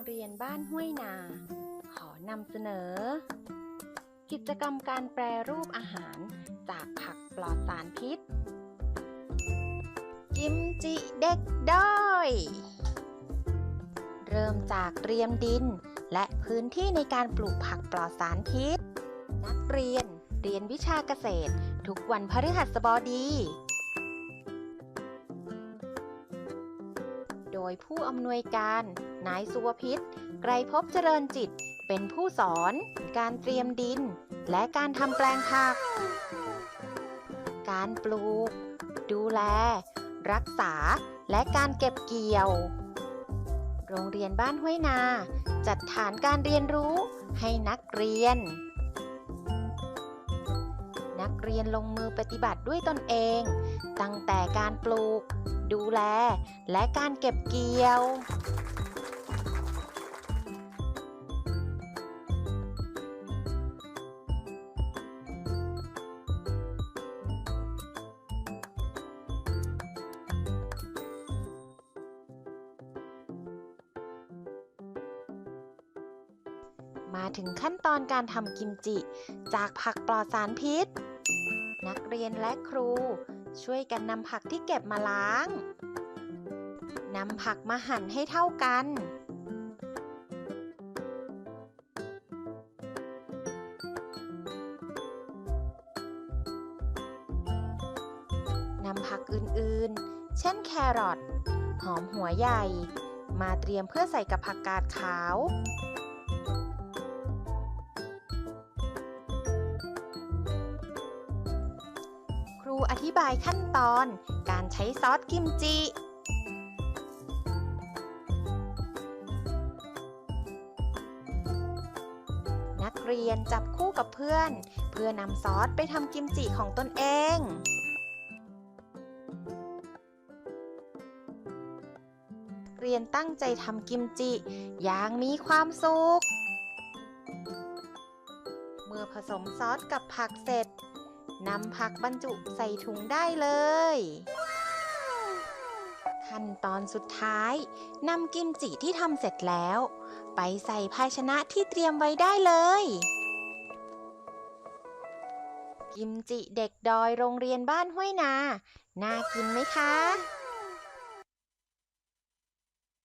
งเรียนบ้านห้วยนา ขอนำเสนอ กิจกรรมการแปรรูปอาหารจากผักปลอดสารพิษ กิมจิเด็กด้อย เริ่มจากเตรียมดินและพื้นที่ในการปลูกผักปลอดสารพิษ นักเรียนเรียนวิชาเกษตร ทุกวันพฤหัสบดี ยผู้อำนวยการ นายสุวพิษ ไกรภพเจริญจิต เป็นผู้สอน การเตรียมดิน และการทำแปลงผัก การปลูก ดูแล รักษา และการเก็บเกี่ยว โรงเรียนบ้านห้วยนา จัดฐานการเรียนรู้ให้นักเรียน นักเรียนลงมือปฏิบัติด้วยตนเอง ตั้งแต่การปลูก ดูแล และการเก็บเกี่ยวมาถึงขั้นตอนการทำกิมจิ จากผักปลอดสารพิษ นักเรียนและครู ช่วยกันนำผักที่เก็บมาล้าง นำผักมาหั่นให้เท่ากัน นำผักอื่นๆ เช่นแครอท หอมหัวใหญ่ มาเตรียมเพื่อใส่กับผักกาดขาว อธิบายขั้นตอน การใช้ซอสกิมจิ นักเรียนจับคู่กับเพื่อน เพื่อนำซอสไปทำกิมจิของตนเองเรียนตั้งใจทำกิมจิ อย่างมีความสุข เมื่อผสมซอสกับผักเสร็จ นำผักบรรจุใส่ถุงได้เลย ขั้นตอนสุดท้ายนำกิมจิที่ทำเสร็จแล้ว ไปใส่ภาชนะที่เตรียมไว้ได้เลย กิมจิเด็กดอยโรงเรียนบ้านห้วยนา น่ากินไหมคะ